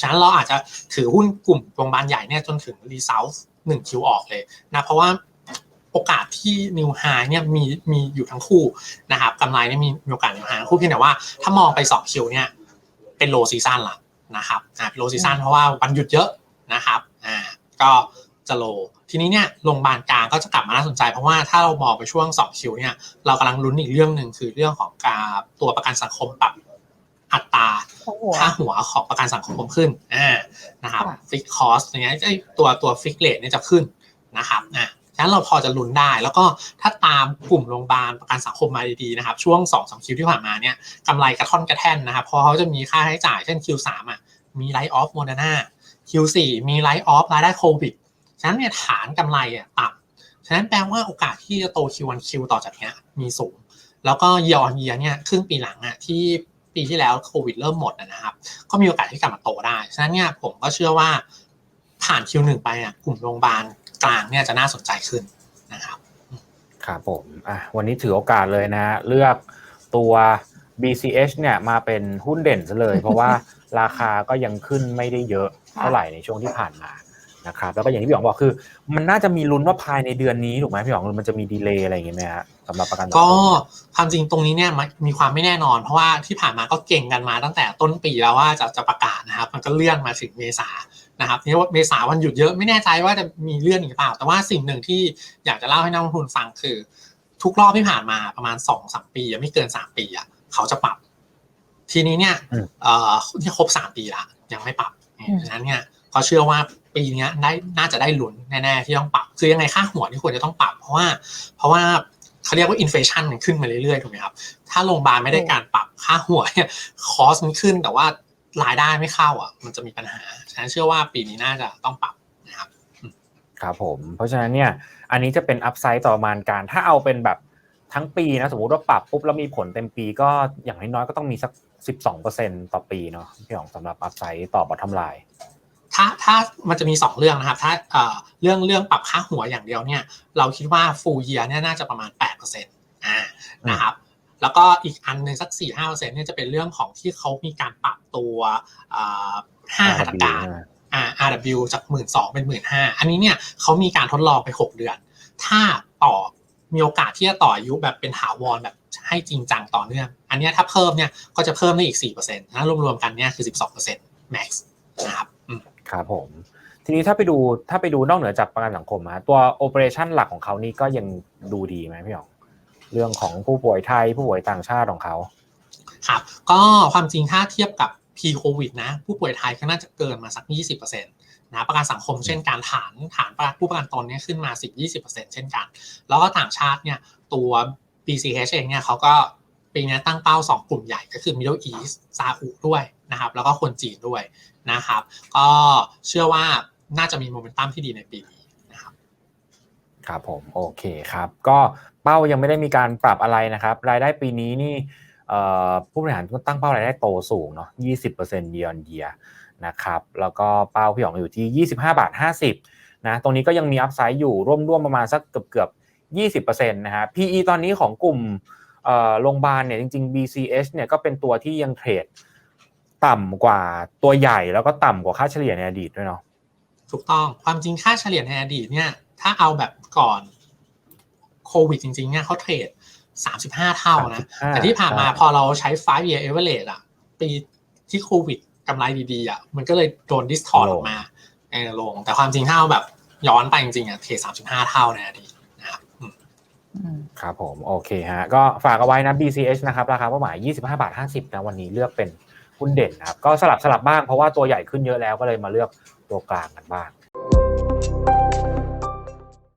ฉะนั้นเราอาจจะถือหุ้นกลุ่มโรงพยาบาลใหญ่เนี่ยจนถึงรีเซลหนึ่งคิวออกเลยนะเพราะว่าโอกาสที่นิวไฮเนี่ยมีมีอยู่ทั้งคู่นะครับกำไรเนี่ยมีมีโอกาสนิวไฮทั้งคู่เพียงแต่ว่าถ้ามองไปสองคิวเนี่ยเป็นโลซีซันละนะครับอ่าเป็นโลซีซันเพราะว่าวันหยุดเยอะนะครับอ่าก็จะโลทีนี้เนี่ยโรงพยาบาลกลางก็จะกลับมาน่าสนใจ เพราะว่าถ้าเรามองไปช่วงสองคิวเนี่ยเรากำลังลุ้นอีกเรื่องหนึ่งคือเรื่องของการตัวประกันสังคมปรับ อัตราของหัวค่าหัวของประกันสังคมขึ้นอ่านะครับค่ะฟิกคอสอย่างเงี้ยไอ้ตัวตัวฟิกเลทเนี่ยจะขึ้นนะครับอ่าฉะนั้นเราพอจะลุ้นได้ แล้วก็ถ้าตามกลุ่มโรงพยาบาลประกันสังคมมาดีๆนะครับ ช่วง2อสคิวที่ผ่านมาเนี่ยกำไรกระท่อนกระแท่นนะครับเพราะเขาจะมีค่าใช้จ่ายเช่น Q3 อะมีไลท์ออฟโมเดอร์นา Q4 มีไลท์ออฟรายได้โควิด ฉะนั้นเนี่ยฐานกำไรอะต่ำ ฉะนั้นแปลว่าโอกาสที่จะโต Q1 Q ต่อจากเนี้ยมีสูง แล้วก็ year on year เนี่ยครึ่งปีหลังอะที่ ปีที่แล้วโควิดเริ่มหมดนะครับ ก็มีโอกาสที่กลับมาโตได้ ฉะนั้นเนี่ยผมก็เชื่อว่าผ่าน Q1 ไปอะกลุ่มโรงพยาบาลกลางเนี่ยจะน่าสนใจขึ้นนะครับครับผมอะวันนี้ถือโอกาสเลยนะเลือกตัว BCH เนี่ยมาเป็นหุ้นเด่นซะเลย เพราะว่าราคาก็ยังขึ้นไม่ได้เยอะเท่าไหร่ในช่วงที่ผ่านมา นะครับแล้วก็อย่างที่พี่หยองบอกคือ มันน่าจะมีลุ้นว่าภายในเดือนนี้ถูกไหมพี่หยองมันจะมีดีเลย์อะไรอย่างเงี้ยไหมฮะสำหรับประกันสังก็คมความจริงตรงนี้เนี่ยมันมีความไม่แน่นอน เพราะว่าที่ผ่านมาก็เก่งกันมาตั้งแต่ต้นปีแล้วว่าจะจะประกาศนะครับ มันก็เลื่อนมาถึงเมษานะครับทีนี้ว่าเมษาวันหยุดเยอะไม่แน่ใจว่าจะมีเลื่อนอีกหรือเปล่า แต่ว่าสิ่งหนึ่งที่อยากจะเล่าให้นักลงทุนฟังคือ ทุกรอบที่ผ่านมาประมาณสองสามปีอะไม่เกินสามปีอะเขาจะปรับ ทีนี้เนี่ยอืมเอ่อที่ครบสามปีละยังไม่ปรับฉะนั้นเนี่ยก็เชื่อว่า ปีนี้ได้น่าจะได้หลุนแน่ๆที่ต้องปรับ คือยังไงค่าหัวนี่ควรจะต้องปรับ เพราะว่า เพราะว่าเขาเรียกว่าอินฟลชันมันขึ้นมาเรื่อยๆถูกไหมครับ ถ้าโรงพยาบาลไม่ได้การปรับค่าหัวเนี่ยคอสมันขึ้นแต่ว่ารายได้ไม่เข้าอะ มันจะมีปัญหาฉะนั้นเชื่อว่าปีนี้น่าจะต้องปรับนะครับครับผมเพราะฉะนั้นเนี่ยอันนี้จะเป็นอัพไซด์ต่อมาณการถ้าเอาเป็นแบบทั้งปีนะสมมติว่าปรับปุ๊บแล้วมีผลเต็มปีก็อย่างน้อยๆก็ต้องมีสัก 12%ต่อปีเนาะพี่หองสำหรับอัพไซด์ต่อบอททอมไลน์ ถ้าถ้ามันจะมีสองเรื่องนะครับ ถ้าเอ่อเรื่องเรื่องปรับค่าหัวอย่างเดียวเนี่ย เราคิดว่าฟูลเยียเนี่ยน่าจะประมาณ8%อ่านะครับแล้วก็อีกอันหนึ่งสัก 4 5เนี่ยจะเป็นเรื่องของที่เขามีการปรับตัวอ่าห้าหัตถการอ่า RW จากหมื่นสองเป็นหมื่นห้าอันนี้เนี่ยเขามีการทดลองไปหกเดือน ถ้าต่อมีโอกาสที่จะต่ออายุแบบเป็นถาวรแบบให้จริงจังต่อเนื่อง อันเนี้ยถ้าเพิ่มเนี่ยก็จะเพิ่มได้อีกสี่เปอร์เซ็นต์ถ้ารวมๆกันเนี่ยคือสิบสองเปอร์เซ็นต์ max นะครับอืม ครับผม ทีนี้ถ้าไปดูถ้าไปดูนอกเหนือจากประกันสังคมอะตัวโอเปอเรชันหลักของเขานี่ก็ยังดูดีไหมพี่หยองเรื่องของผู้ป่วยไทยผู้ป่วยต่างชาติของเขาครับก็ความจริงถ้าเทียบกับ p covid นะผู้ป่วยไทยก็น่าจะเกินมาสัก 20%นะประกันสังคมเช่นการฐานฐานผู้ประกันตนเนี่ยขึ้นมา 10-20%เช่นกัน แล้วก็ต่างชาติเนี่ยตัว BCH เองเนี่ยเขาก็ปีนี้ตั้งเป้า 2 กลุ่มใหญ่ก็คือ Middle East ซาอุด้วย นะครับ แล้วก็คนจีนด้วยนะครับ ก็เชื่อว่าน่าจะมีโมเมนตัมที่ดีในปีนี้นะครับ ครับผมโอเคครับ ก็เป้ายังไม่ได้มีการปรับอะไรนะครับ รายได้ปีนี้นี่ผู้บริหารก็ตั้งเป้ารายได้โตสูงเนาะ20% year on year นะครับ แล้วก็เป้าพี่หยองอยู่ที่ 25บาท50นะ ตรงนี้ก็ยังมีอัพไซด์อยู่ร่วมๆประมาณสักเกือบเกือบ20%นะฮะ PE ตอนนี้ของกลุ่มโรงพยาบาลเนี่ยจริงๆ BCH เนี่ยก็เป็นตัวที่ยังเทรด ต่ำกว่าตัวใหญ่แล้วก็ต่ำกว่าค่าเฉลี่ยในอดีตด้วยเนาะถูกต้องความจริงค่าเฉลี่ยในอดีตเนี่ย ถ้าเอาแบบก่อนโควิดจริงๆเนี่ยเขาเทรด35เท่านะ35แต่ที่ผ่านมาใช่พอเราใช้5 year average อะปีที่โควิดกำไรดีๆอะมันก็เลยโดนดิสทอร์ออกมาเออลง แต่ความจริงถ้าเอาแบบย้อนไปจริงๆอะเทรด35เท่าในอดีตนะครับอืมอืมครับผม โอเคฮะ ก็ฝากเอาไว้นะ BCH นะครับ ราคาเป้าหมาย 25 บาท 50นะวันนี้เลือกเป็น หุ้นเด่นนะครับก็สลับสลับบ้างเพราะว่าตัวใหญ่ขึ้นเยอะแล้วก็เลยมาเลือกตัวกลางกันบ้าง